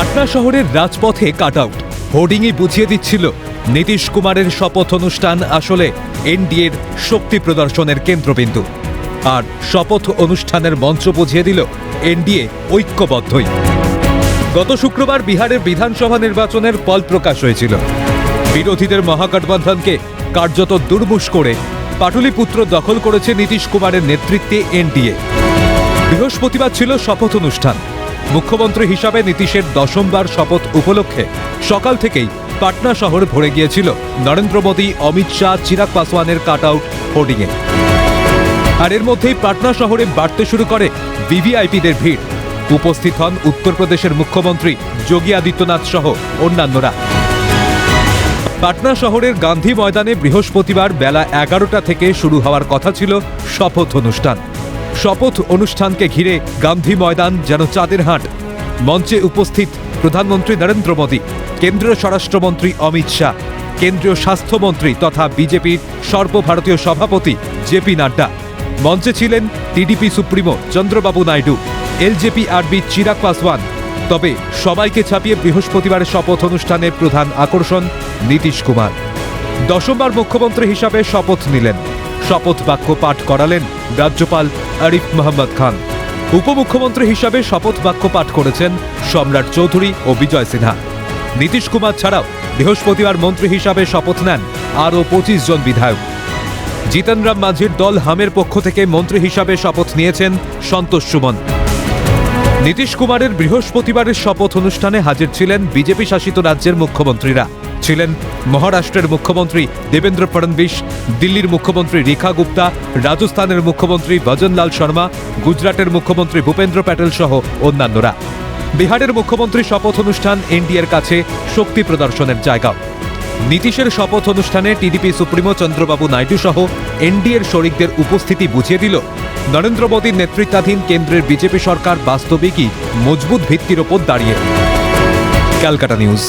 পাটনা শহরের রাজপথে cut out. হোর্ডিংই বুঝিয়ে দিচ্ছিল, নীতিশ কুমারের শপথ অনুষ্ঠান আসলে এনডিএর শক্তি প্রদর্শনের কেন্দ্রবিন্দু। আর শপথ অনুষ্ঠানের মঞ্চ বুঝিয়ে দিল, এনডিএ ঐক্যবদ্ধই। গত শুক্রবার বিহারের বিধানসভা নির্বাচনের ফল প্রকাশ হয়েছিল। বিরোধীদের মহাগঠবন্ধনকে কার্যত দুর্মুষ করে পাটুলিপুত্র দখল করেছে নীতিশ কুমারের নেতৃত্বে এনডিএ। বৃহস্পতিবার ছিল শপথ অনুষ্ঠান। মুখ্যমন্ত্রী হিসাবে নীতিশের দশমবার শপথ উপলক্ষে সকাল থেকেই পাটনা শহর ভরে গিয়েছিল নরেন্দ্র মোদী, অমিত শাহ, চিরাগ পাসওয়ানের কাট আউট হোর্ডিংয়ে। আর এর মধ্যেই পাটনা শহরে বাড়তে শুরু করে ভিভিআইপিদের ভিড়। উপস্থিত হন উত্তরপ্রদেশের মুখ্যমন্ত্রী যোগী আদিত্যনাথ সহ অন্যান্যরা। পাটনা শহরের গান্ধী ময়দানে বৃহস্পতিবার বেলা এগারোটা থেকে শুরু হওয়ার কথা ছিল শপথ অনুষ্ঠান। শপথ অনুষ্ঠানকে ঘিরে গান্ধী ময়দান যেন চাঁদের হাট। মঞ্চে উপস্থিত প্রধানমন্ত্রী নরেন্দ্র মোদী, কেন্দ্রীয় স্বরাষ্ট্রমন্ত্রী অমিত শাহ, কেন্দ্রীয় স্বাস্থ্যমন্ত্রী তথা বিজেপির সর্বভারতীয় সভাপতি জেপি নাড্ডা। মঞ্চে ছিলেন TDP supremo Chandrababu Naidu LJP R V Chirag Paswan. তবে সবাইকে ছাপিয়ে বৃহস্পতিবারের শপথ অনুষ্ঠানের প্রধান আকর্ষণ নীতিশ কুমার। দশমবার মুখ্যমন্ত্রী হিসাবে শপথ নিলেন। শপথ বাক্য পাঠ করালেন রাজ্যপাল আরিফ মোহাম্মদ খান। উপমুখ্যমন্ত্রী হিসাবে শপথ বাক্য পাঠ করেছেন সম্রাট চৌধুরী ও বিজয় সিনহা। নীতিশ কুমার ছাড়াও বৃহস্পতিবার মন্ত্রী হিসাবে শপথ নেন আরও পঁচিশ জন বিধায়ক। জিতন রাম মাঝির দল হামের পক্ষ থেকে মন্ত্রী হিসাবে শপথ নিয়েছেন সন্তোষ সুমন। নীতিশ কুমারের বৃহস্পতিবারের শপথ অনুষ্ঠানে হাজির ছিলেন বিজেপি শাসিত রাজ্যের মুখ্যমন্ত্রীরা। ছিলেন মহারাষ্ট্রের মুখ্যমন্ত্রী দেবেন্দ্র ফডণবীশ দিল্লির মুখ্যমন্ত্রী রেখা গুপ্তা, রাজস্থানের মুখ্যমন্ত্রী ভজনলাল শর্মা, গুজরাটের মুখ্যমন্ত্রী ভূপেন্দ্র প্যাটেল সহ অন্যান্যরা। বিহারের মুখ্যমন্ত্রী শপথ অনুষ্ঠান এনডিএর কাছে শক্তি প্রদর্শনের জায়গা নীতিশের শপথ অনুষ্ঠানে টিডিপি সুপ্রিমো চন্দ্রবাবু নাইডু সহ এনডিএর শরিকদের উপস্থিতি বুঝিয়ে দিল নরেন্দ্র মোদীর নেতৃত্বাধীন কেন্দ্রের বিজেপি সরকার বাস্তবিকই মজবুত ভিত্তির ওপর দাঁড়িয়ে। ক্যালকাটা নিউজ।